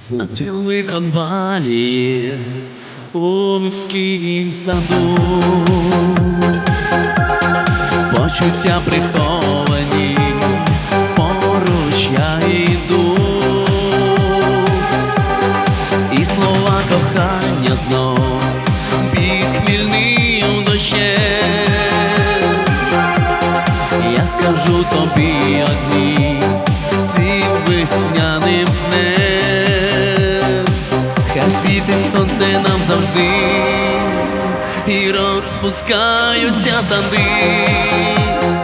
Злетіли конвалії у міській саду, почуття приховані, завжди, і розпускаються сади.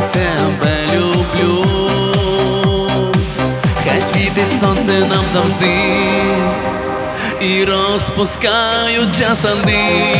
завжди, і розпускаються сади.